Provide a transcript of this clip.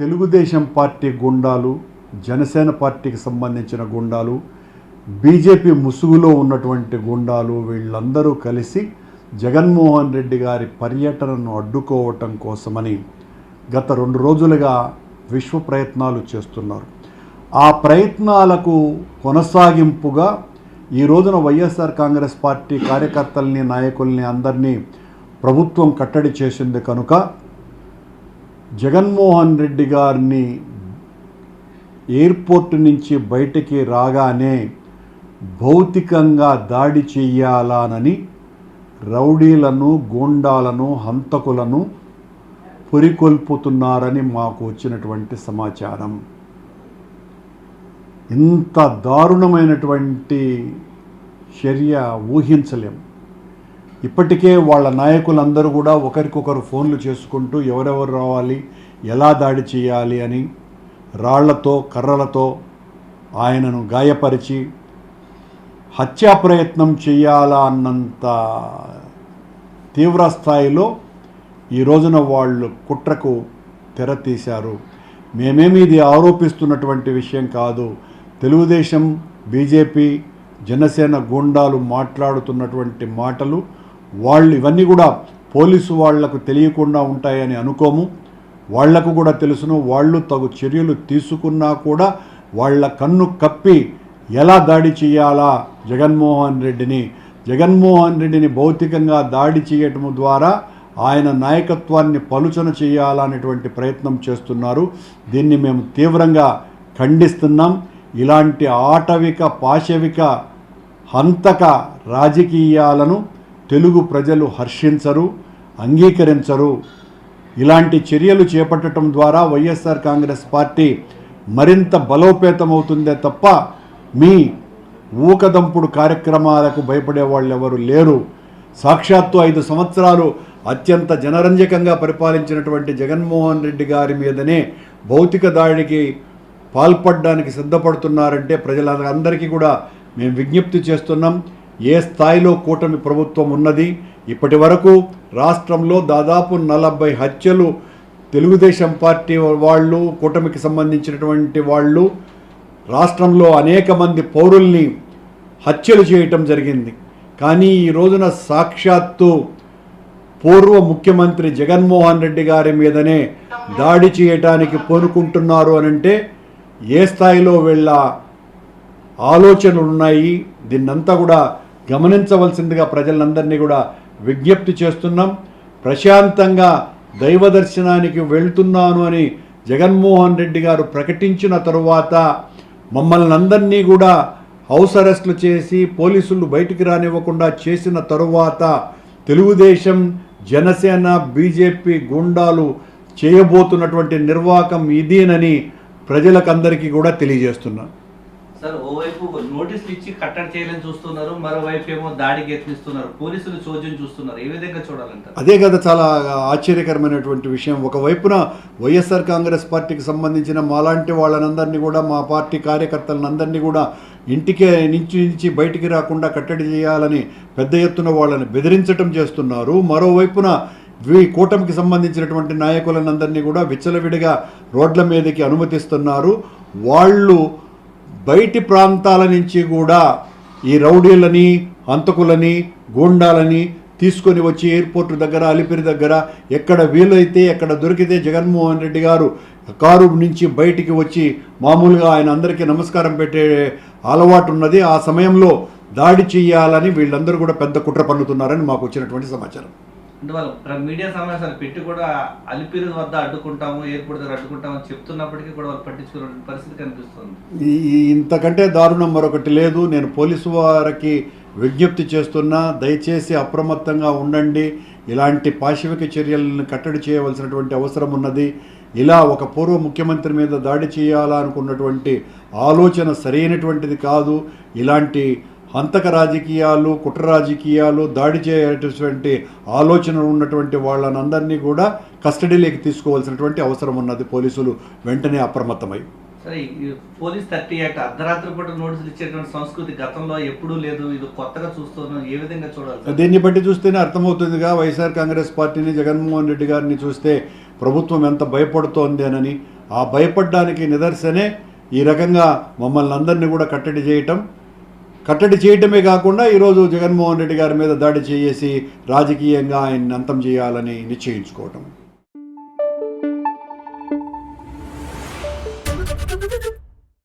Telugu Desam party గుండాలు జనసేన పార్టీకి సంబంధించిన గుండాలు బీజేపీ ముసుగులో ఉన్నటువంటి గుండాలు వీళ్ళందరూ కలిసి జగన్మోహన్ రెడ్డి గారి పర్యటనను అడ్డుకోవటం కోసమని గత రెండు రోజులుగా విశ్వ ప్రయత్నాలు చేస్తున్నారు. ఆ ప్రయత్నాలకు కొనసాగింపుగా ఈ రోజున వైఎస్ఆర్ కాంగ్రెస్ పార్టీ కార్యకర్తల్ని నాయకుల్ని అందరినీ ప్రభుత్వం కట్టడి చేసింది కనుక జగన్మోహన్ రెడ్డి గారిని ఎయిర్పోర్ట్ నుంచి బయటికి రాగానే భౌతికంగా దాడి చెయ్యాలానని రౌడీలను గూండాలను హంతకులను పురికొల్పుతున్నారని మాకు వచ్చినటువంటి సమాచారం. ఇంత దారుణమైనటువంటి చర్య ఊహించలేం. ఇప్పటికే వాళ్ళ నాయకులందరూ కూడా ఒకరికొకరు ఫోన్లు చేసుకుంటూ ఎవరెవరు రావాలి ఎలా దాడి చేయాలి అని రాళ్ళతో కర్రలతో ఆయనను గాయపరిచి హత్యా ప్రయత్నం చేయాలా అన్నంత తీవ్ర స్థాయిలో ఈ రోజున వాళ్ళు కుట్రకు తెర తీశారు మేమేమి ఇది ఆరోపిస్తున్నటువంటి విషయం కాదు. తెలుగుదేశం బీజేపీ జనసేన గూండాలు మాట్లాడుతున్నటువంటి మాటలు వాళ్ళు ఇవన్నీ కూడా పోలీసు వాళ్ళకు తెలియకుండా ఉంటాయని అనుకోము. వాళ్ళకు కూడా తెలుసును. వాళ్ళు తగు చర్యలు తీసుకున్నా కూడా వాళ్ళ కన్ను కప్పి ఎలా దాడి చేయాలా జగన్మోహన్ రెడ్డిని? జగన్మోహన్ రెడ్డిని భౌతికంగా దాడి చేయటం ద్వారా ఆయన నాయకత్వాన్ని పలుచన చేయాలనేటువంటి ప్రయత్నం చేస్తున్నారు. దీన్ని మేము తీవ్రంగా ఖండిస్తున్నాం. ఇలాంటి ఆటవిక పాశవిక హంతక రాజకీయాలను తెలుగు ప్రజలు హర్షించరు అంగీకరించరు. ఇలాంటి చర్యలు చేపట్టడం ద్వారా వైఎస్ఆర్ కాంగ్రెస్ పార్టీ మరింత బలోపేతమవుతుందే తప్ప మీ ఊకదంపుడు కార్యక్రమాలకు భయపడే వాళ్ళు ఎవరు లేరు. సాక్షాత్తు ఐదు సంవత్సరాలు అత్యంత జనరంజకంగా పరిపాలించినటువంటి జగన్మోహన్ రెడ్డి గారి మీదనే భౌతిక దాడికి పాల్పడడానికి సిద్ధపడుతున్నారంటే ప్రజలందరికీ కూడా మేము విజ్ఞప్తి చేస్తున్నాం. ఏ స్థాయిలో కూటమి ప్రభుత్వం ఉన్నది? ఇప్పటి వరకు రాష్ట్రంలో దాదాపు నలభై హత్యలు తెలుగుదేశం పార్టీ వాళ్ళు కూటమికి సంబంధించినటువంటి వాళ్ళు రాష్ట్రంలో అనేక మంది పౌరుల్ని హత్యలు చేయటం జరిగింది. కానీ ఈ రోజున సాక్షాత్తు పూర్వ ముఖ్యమంత్రి జగన్మోహన్ రెడ్డి గారి మీదనే దాడి చేయటానికి పూనుకుంటున్నారు అనంటే ఏ స్థాయిలో వీళ్ళ ఆలోచనలు ఉన్నాయి? దీన్నంతా కూడా గమనించవలసిందిగా ప్రజలందరినీ కూడా విజ్ఞప్తి చేస్తున్నాం. ప్రశాంతంగా దైవ దర్శనానికి వెళ్తున్నాను అని జగన్మోహన్ రెడ్డి గారు ప్రకటించిన తరువాత మమ్మల్ని అందరినీ కూడా హౌస్ అరెస్టులు చేసి పోలీసులు బయటికి రానివ్వకుండా చేసిన తరువాత తెలుగుదేశం జనసేన బీజేపీ గుండాలు చేయబోతున్నటువంటి నిర్వాకం ఇదేనని ప్రజలకందరికీ కూడా తెలియజేస్తున్నాను సార్ ఓవైపు నోటీసులు ఇచ్చి కట్టడి చేయాలని చూస్తున్నారు మరోవైపు ఏమో దాడికి యత్నిస్తున్నారు పోలీసులు చోద్యం చూస్తున్నారు. ఏ విధంగా చూడాలంటారు? అదే కదా చాలా ఆశ్చర్యకరమైనటువంటి విషయం. ఒకవైపున వైఎస్ఆర్ కాంగ్రెస్ పార్టీకి సంబంధించిన మాలాంటి వాళ్ళనందరినీ కూడా మా పార్టీ కార్యకర్తలందరినీ కూడా ఇంటికే నుంచి నుంచి బయటికి రాకుండా కట్టడి చేయాలని పెద్ద ఎత్తున వాళ్ళని బెదిరించటం చేస్తున్నారు. మరోవైపున వీ కూటమికి సంబంధించినటువంటి నాయకులనందరినీ కూడా విచ్చలవిడిగా రోడ్ల మీదకి అనుమతిస్తున్నారు. వాళ్ళు బయటి ప్రాంతాల నుంచి కూడా ఈ రౌడీలని హంతకులని గూండాలని తీసుకొని వచ్చి ఎయిర్పోర్ట్ దగ్గర అలిపిరి దగ్గర ఎక్కడ వీలైతే ఎక్కడ దొరికితే జగన్మోహన్ రెడ్డి గారు కారు నుంచి బయటికి వచ్చి మామూలుగా ఆయన అందరికీ నమస్కారం పెట్టే అలవాటు ఉన్నది. ఆ సమయంలో దాడి చేయాలని వీళ్ళందరూ కూడా పెద్ద కుట్ర పన్నుతున్నారని మాకు వచ్చినటువంటి సమాచారం. అంటే వాళ్ళు ప్ర- మీడియా సమావేశాలు పెట్టి కూడా అలిపిరి వద్ద అడ్డుకుంటాము ఎయిర్పోర్ట్ దగ్గర అడ్డుకుంటాము అని చెప్తున్నప్పటికీ కూడా వాళ్ళు పట్టించుకునే పరిస్థితి కనిపిస్తుంది. ఈ ఇంతకంటే దారుణం మరొకటి లేదు. నేను పోలీసు వారికి విజ్ఞప్తి చేస్తున్నా దయచేసి అప్రమత్తంగా ఉండండి. ఇలాంటి పాశవిక చర్యలను కట్టడి చేయవలసినటువంటి అవసరం ఉన్నది. ఇలా ఒక పూర్వ ముఖ్యమంత్రి మీద దాడి చేయాలనుకున్నటువంటి ఆలోచన సరైనటువంటిది కాదు. ఇలాంటి హంతక రాజకీయాలు కుట్ర రాజకీయాలు దాడి చేయటువంటి ఆలోచన ఉన్నటువంటి వాళ్ళనందరినీ కూడా కస్టడీలోకి తీసుకోవాల్సినటువంటి అవసరం ఉన్నది పోలీసులు. వెంటనే అప్రమత్తమై. సరే పోలీస్ థర్టీ యాక్ట్ అర్ధరాత్రి పూట నోటీసులు ఇచ్చేటువంటి సంస్కృతి గతంలో ఎప్పుడూ లేదు. ఇది కొత్తగా చూస్తున్నాం. ఏ విధంగా చూడాలి? దీన్ని బట్టి చూస్తేనే అర్థమవుతుందిగా. వైఎస్ఆర్ కాంగ్రెస్ పార్టీని జగన్మోహన్ రెడ్డి గారిని చూస్తే ప్రభుత్వం ఎంత భయపడుతోంది అనని ఆ భయపడడానికి నిదర్శనే ఈ రకంగా మమ్మల్ని అందరినీ కూడా కట్టడి చేయటం కట్టడి చేయటమే కాకుండా ఈరోజు జగన్మోహన్ రెడ్డి గారి మీద దాడి చేసి రాజకీయంగా ఆయన్ని అంతం చేయాలని నిశ్చయించుకోవటం.